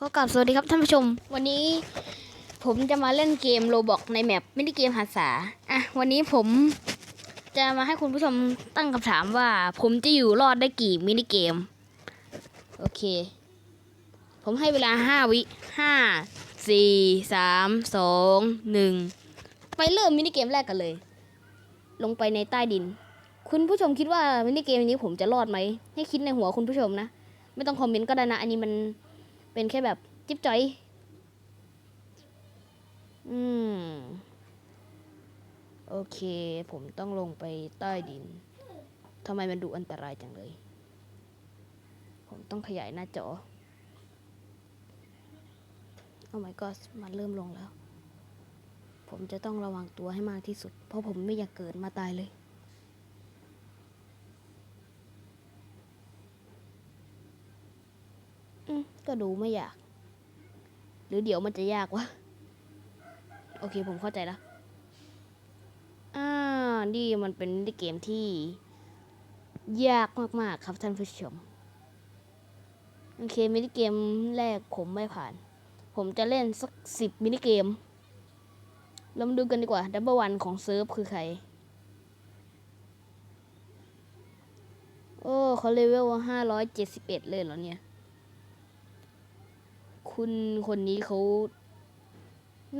ก็กลับสวัสดีครับท่านผู้ชม วันนี้ผมจะมาเล่นเกมโรบอกในแมปมินิเกมภาษาอะวันนี้ผมจะมาให้คุณผู้ชมตั้งคำถามว่า ผมจะอยู่รอดได้กี่มินิเกม โอเค ผมให้เวลาห้าวิห้าสี่สามสองหนึ่งไปเริ่มมินิเกมแรกกันเลย ลงไปในใต้ดิน คุณผู้ชมคิดว่ามินิเกมนี้ผมจะรอดไหมให้คิดในหัวคุณผู้ชมนะ ไม่ต้องคอมเมนต์ก็ได้นะ อันนี้มัน เป็นแค่แบบจิ๊บจ้อย อืม โอเค ผมต้องลงไปใต้ดินทำไมมันดูอันตรายจังเลย ผมต้องขยายหน้าจอ โอ้ my god มันเริ่มลงแล้ว ผมจะต้องระวังตัวให้มากที่สุด เพราะผมไม่อยากเกิดมาตายเลย อืม ก็ดูไม่อยาก หรือเดี๋ยวมันจะยากวะ โอเคผมเข้าใจแล้วอ่านี่มันเป็นเกมที่ ยากมากๆครับท่านผู้ชม โอเคมินิเกมแรกผมไม่ผ่าน ผมจะเล่นสักสิบมินิเกมเรามาดูกันดีกว่าดับเบิลวันของเซิร์ฟคือใคร โอ้เขาเลเวลห้าร้อยเจ็ดสิบเอ็ดเลยเหรอเนี่ย คุณคนนี้เขา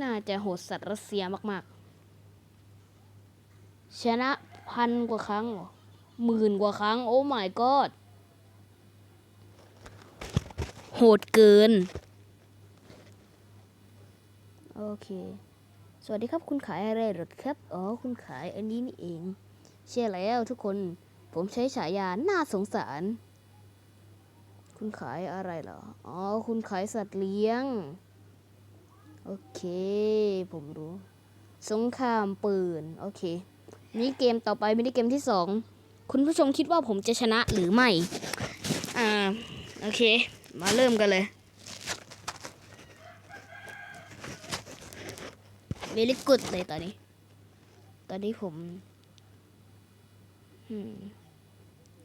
น่าจะโหดสัตว์รัสเซียมาก ๆ ชนะพันกว่าครั้งหรอหมื่นกว่าครั้ง โอ้ my god โหดเกิน โอเค สวัสดีครับคุณขายอะไรหรอครับ อ๋อ คุณขายอันนี้นี่เอง เชื่อแล้วทุกคน ผมใช้ฉายาน่าสงสาร คุณขายอะไรเหรอ อ๋อ คุณขายสัตว์เลี้ยง โอเค ผมรู้ สงครามปืน โอเค นี่เกมต่อไปมินิเกมที่สอง คุณผู้ชมคิดว่าผมจะชนะหรือไม่ อ่า โอเค มาเริ่มกันเลยเวลิกุดเลยตอนนี้ ตอนนี้ผมอืม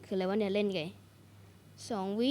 คืออะไรวะเนี่ยเล่นไงสองวิ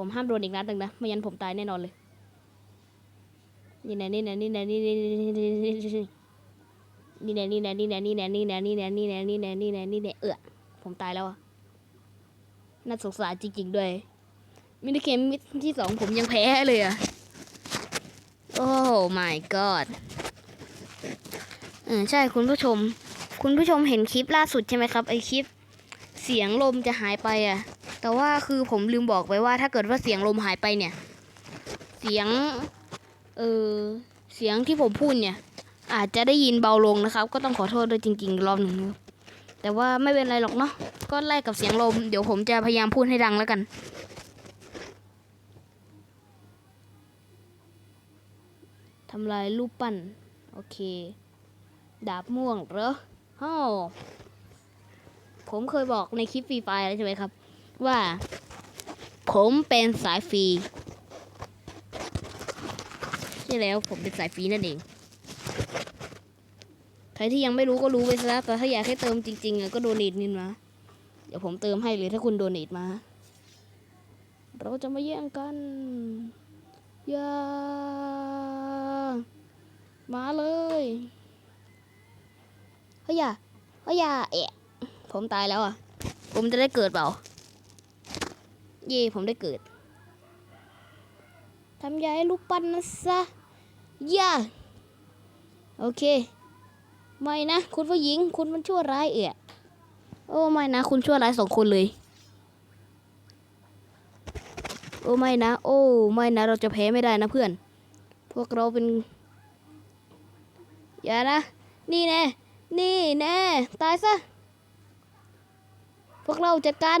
ผมห้ามโดนอีกนัดหนึ่งนะไม่งั้นผมตายแน่นอนเลยนี่แน่นี่แน่นี่แน่นี่แน่นี่แน่นี่แน่นี่แน่นี่แน่นี่แน่นี่แน่นี่แน่นี่แน่นี่แน่นี่แน่นี่แน่เออผมตายแล้วอะน่าสงสารจริงๆด้วยมินิเกมที่สองผมยังแพ้เลยอะโอ้ my god เออใช่คุณผู้ชม คุณผู้ชมเห็นคลิปล่าสุดใช่ไหมครับไอคลิป เสียงลมจะหายไปอะ แต่ว่าคือผมลืมบอกไปว่าถ้าเกิดว่าเสียงลมหายไปเนี่ย เสียง เออเสียงที่ผมพูดเนี่ย อาจจะได้ยินเบาลงนะครับ ก็ต้องขอโทษด้วยจริง ๆ รอบหนึ่งแต่ว่าไม่เป็นไรหรอกเนาะก็ไล่กับเสียงลม เดี๋ยวผมจะพยายามพูดให้ดังแล้วกันทำลายรูปปั้น โอเค ดาบม่วงเหรอฮ่อผมเคยบอกในคลิปฟรีไฟแล้วใช่ไหมครับ ว่า ผมเป็นสายฟรีใช่แล้วผมเป็นสายฟรีนั่นเอง ใครที่ยังไม่รู้ก็รู้ไปซะแต่ถ้าอยากให้เติมจริงๆก็โดเนทนินมา เดี๋ยวผมเติมให้เลยถ้าคุณโดเนทมา เราจะมาแย่งกันอย่ามาเลยเฮ้ยอย่าเฮ้ยอย่าเอะผมตายแล้วอะ ผมจะได้เกิดเปล่า เย่ผมได้เกิดทำยายลูกปั้นนะซะย่าโอเค ไม่นะ คุณผู้หญิง คุณมันชั่วร้ายเอะโอ้ไม่นะ คุณชั่วร้ายสองคนเลย โอ้ไม่นะ โอ้ไม่นะ เราจะแพ้ไม่ได้นะเพื่อน พวกเราเป็น อย่านะ นี่แน่ นี่แน่ ตายซะ พวกเราจัดการ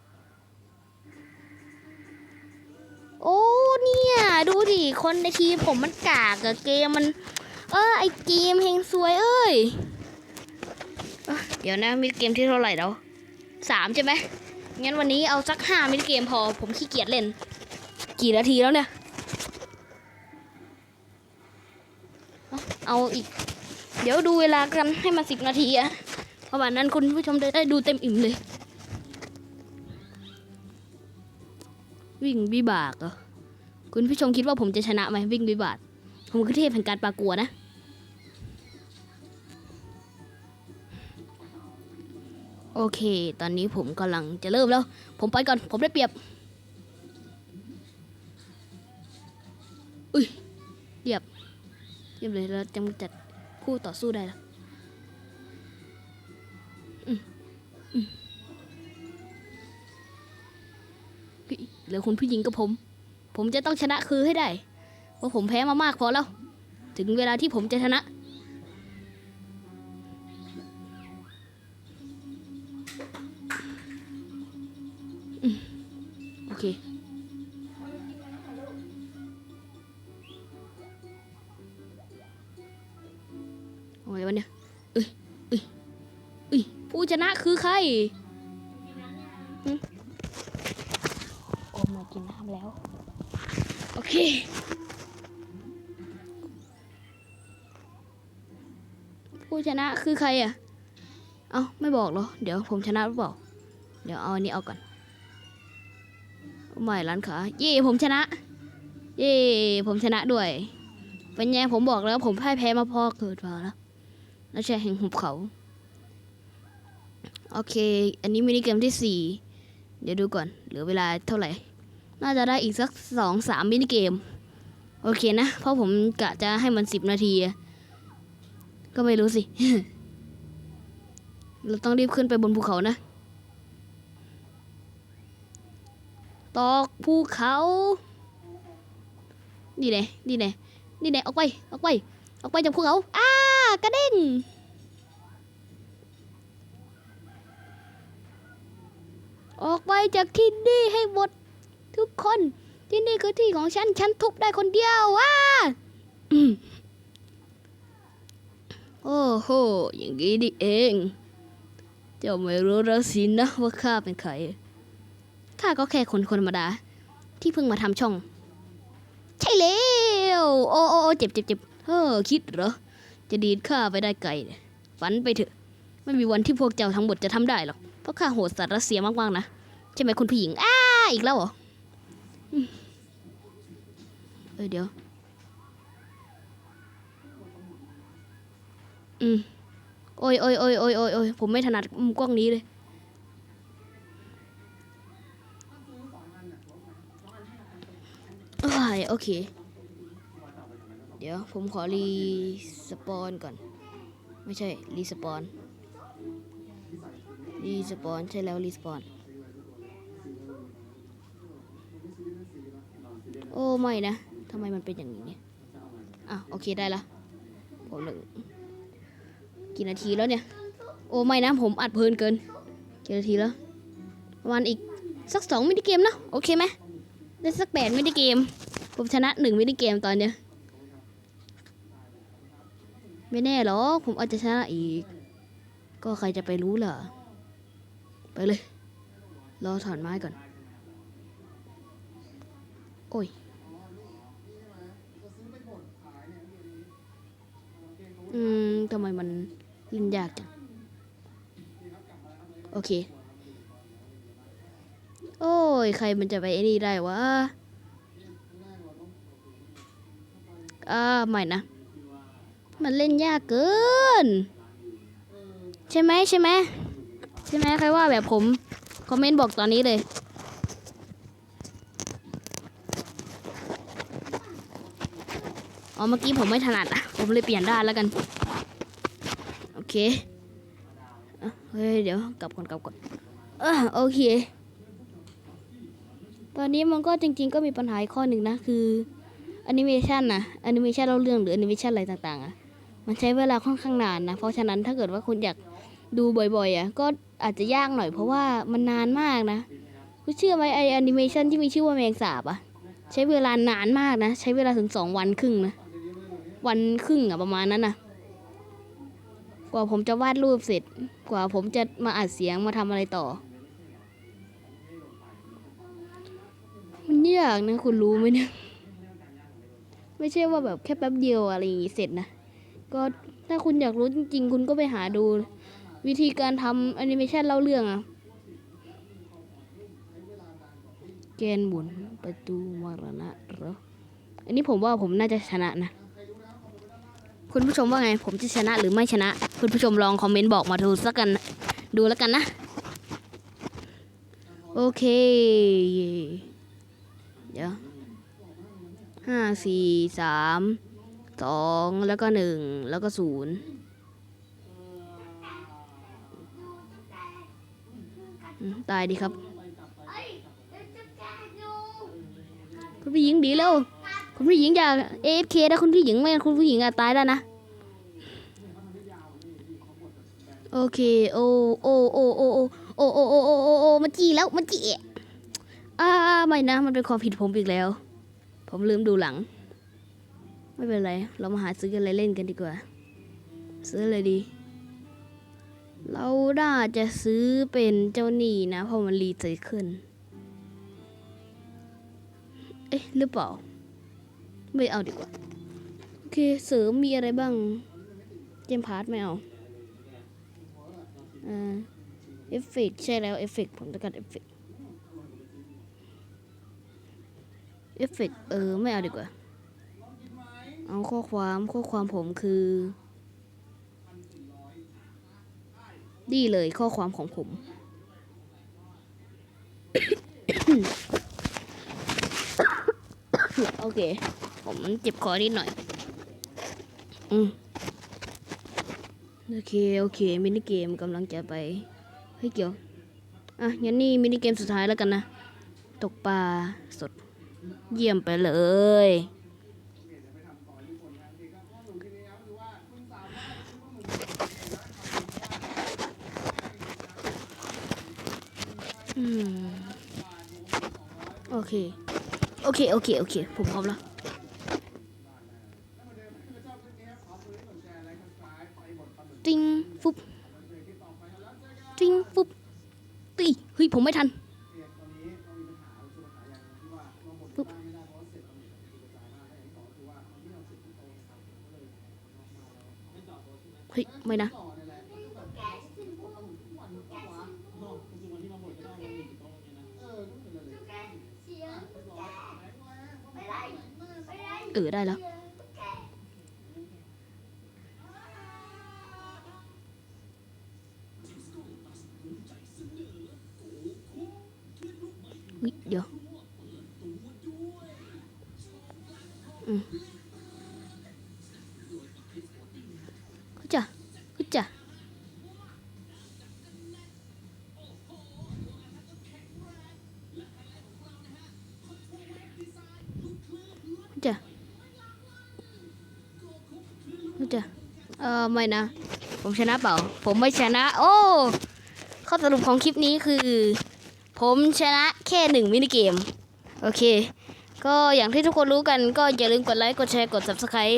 โอ้เนี่ย ดูดิคนในทีมผมมันกากอะเกมมัน เออไอเกมเฮงซวยเอ้ยเดี๋ยวนะมิดเกมที่เท่าไหร่แล้วสามใช่ไหมงั้นวันนี้เอาสักห้ามิดเกมพอผมขี้เกียจเล่น กี่นาทีแล้วเนี่ย เอาอีก เดี๋ยวดูเวลากันให้มันสิบนาทีอะประมาณนั้นคุณผู้ชมได้ดูเต็มอิ่มเลย วิ่งวิบากเหรอคุณผู้ชมคิดว่าผมจะชนะไหมวิ่งวิบาก ผมคือเทพแห่งการปรากลัวนะ โอเค ตอนนี้ผมกำลังจะเริ่มแล้ว ผมไปก่อน ผมได้เปรียบ อุ้ยเรียบ เรียบเลยแล้วจำจัดคู่ต่อสู้ได้แล้วอืมอืม เหลือคุณผู้หญิงกับผม ผมจะต้องชนะคือให้ได้เพราะผมแพ้มามากพอแล้ว ถึงเวลาที่ผมจะชนะอโอเคโอ้ยวะเนี่ยเอ้ยเอ้ยเอ้ยผู้ชนะคือใครหึโอมมากินน้ำแล้ว โอเค ผู้ชนะคือใครอะ เอ้าไม่บอกเหรอ เดี๋ยวผมชนะหรือเปล่า เดี๋ยวเอาอันนี้เอาก่อนไม่ร้านขาเย่ผมชนะ เย่ผมชนะด้วย เป็นไงผมบอกแล้ว ผมพ่ายแพ้มาพ่อเกิดมาแล้วแล้วใช่แห่งหุบเขา โอเค อันนี้มินิเกมที่สี่ เดี๋ยวดูก่อน เหลือเวลาเท่าไหร่ น่าจะได้อีกสักสองสามมินิเกม โอเคนะ เพราะผมกะจะให้มันสิบนาที ก็ไม่รู้สิ เราต้องรีบขึ้นไปบนภูเขานะ ตอกภูเขา นี่แน่นี่แน่นี่แน่ออกไป ออกไป ออกไปจากภูเขา อ้ากระเด้งออกไปจากที่นี่ให้หมด ทุกคนที่นี่คือที่ของฉัน ฉันทุบได้คนเดียวว้าโอ้โห อย่างนี้นี่เอง เจ้าไม่รู้แล้วสินะว่าข้าเป็นใคร ข้าก็แค่คนคนธรรมดา ที่เพิ่งมาทำช่อง ใช่แล้ว โอ้โอ้เจ็บเจ็บเจ็บเฮ้อคิดเหรอ จะดีดข้าไปได้ไกลเนี่ยฝันไปเถอะ ไม่มีวันที่พวกเจ้าทั้งหมดจะทำได้หรอก เพราะข้าโหดสัตว์รัสเซียมากๆนะ ใช่ไหมคุณผู้หญิง อ้า อีกแล้วเหรอ ออเดี๋ยว อืม โอ้ยโอ้ยโอ้ยโอ้ยโอ้ยโอ้ยผมไม่ถนัดมุมกล้องนี้เลยโอ้ยโอเค เดี๋ยวผมขอรีสปอนก่อน ไม่ใช่ รีสปอน รีสปอน ใช่แล้ว รีสปอน โอ้ ไม่นะ ทำไมมันเป็นอย่างนี้เนี่ยอะโอเคได้ละผมหนึ่งกี่นาทีแล้วเนี่ย โอ้ไม่นะผมอัดเพลินเกินกี่นาทีแล้วประมาณอีกสักสองมินิเกมเนอะโอเคไหมได้สักแปดมินิเกม ผมชนะหนึ่งมินิเกมตอนเนี้ยไม่แน่หรอกผมอาจจะชนะอีก ก็ใครจะไปรู้ล่ะ ไปเลย รอถอนไม้ก่อน โอ้ย อืมทำไมมันเล่นยากจัง โอเค โอ้ย ใครมันจะไปไอ้นี่ได้วะ อ่าไม่นะ มันเล่นยากเกิน ใช่ไหมใช่ไหมใช่ไหมใครว่าแบบผม คอมเมนต์บอกตอนนี้เลย อ๋อเมื่อกี้ผมไม่ถนัดอะผมเลยเปลี่ยนด้านแล้วกัน โอเคเฮ้ยเดี๋ยวกลับก่อนกลับก่อนเออโอเค ตอนนี้มันก็จริง ๆ ก็มีปัญหาอีกข้อหนึ่งนะคือแอนิเมชันนะแอนิเมชันเล่าเรื่องหรือแอนิเมชันอะไรต่างๆอะมันใช้เวลาค่อนข้างนานนะ เพราะฉะนั้นถ้าเกิดว่าคุณอยากดูบ่อยๆอะก็อาจจะยากหน่อยเพราะว่ามันนานมากนะ คุณเชื่อไหมไอแอนิเมชันที่มีชื่อว่าแมงสาบอะ ใช้เวลานานมากนะ ใช้เวลาถึงสองวันครึ่งนะ วันครึ่งอะประมาณนั้นนะกว่าผมจะวาดรูปเสร็จ กว่าผมจะมาอัดเสียงมาทำอะไรต่อ มันยากนะคุณรู้ไหมเนี่ย ไม่ใช่ว่าแบบแค่แป๊บเดียวอะไรอย่างงี้เสร็จนะ ก็ถ้าคุณอยากรู้จริง ๆ คุณก็ไปหาดู วิธีการทำแอนิเมชันเล่าเรื่องอะแกนหมุนประตูมรณะเหรอ อันนี้ผมว่าผมน่าจะชนะนะ คุณผู้ชมว่าไง ผมจะชนะหรือไม่ชนะ คุณผู้ชมลองคอมเมนต์บอกมาดูสักกัน ดูแล้วกันนะ โอเค เดี๋ยวห้าสี่สามสองแล้วก็หนึ่งแล้วก็ศูนย์อืมตายดีครับคุณผู้หญิงดีแล้ว คุณผู้หญิงอย่า AFK นะคุณผู้หญิงไม่งั้นคุณผู้หญิงอะตายแล้วนะ โอเคโอโอโอโอโอโอโอโอโอโอโอมาจีแล้วมาจีอ่าไม่นะ มันเป็นความผิดผมอีกแล้ว ผมลืมดูหลัง ไม่เป็นไร เรามาหาซื้ออะไรเล่นกันดีกว่า ซื้ออะไรดี เราน่าจะซื้อเป็นเจ้าหนี้นะ เพราะมันรีไซเคิลเอ๊ะ หรือเปล่า ไม่เอาดีกว่า โอเค เสริมมีอะไรบ้าง เจมพาร์ทไม่เอาอ่าเอฟเฟกใช่แล้ว เอฟเฟกผมต้องการเอฟเฟกเอฟเฟกเออ ไม่เอาดีกว่า เอาข้อความข้อความผมคือดีเลยข้อความของผม โอเค ผมเจ็บคอนิดหน่อย อืมโอเค โอเค มินิเกมกำลังจะไป เฮ้ยเกี่ยว อะงั้นนี่มินิเกมสุดท้ายแล้วกันนะ ตกปลาสด เยี่ยมไปเลยอืมโอเค โอเค โอเค โอเค ผมพร้อมแล้ว ติ้งฟุบติ้งฟุบตีเฮ้ย ผมไม่ทันฟุบเฮ้ย ไม่นะเออได้แล้ว เออไม่นะ ผมชนะเปล่า ผมไม่ชนะ โอ้ ข้อสรุปของคลิปนี้คือ ผมชนะแค่หนึ่งมินิเกม โอเค ก็อย่างที่ทุกคนรู้กันก็อย่าลืมกดไลค์ กดแชร์ กด subscribe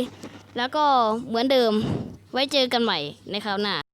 แล้วก็เหมือนเดิม ไว้เจอกันใหม่ในคราวหน้า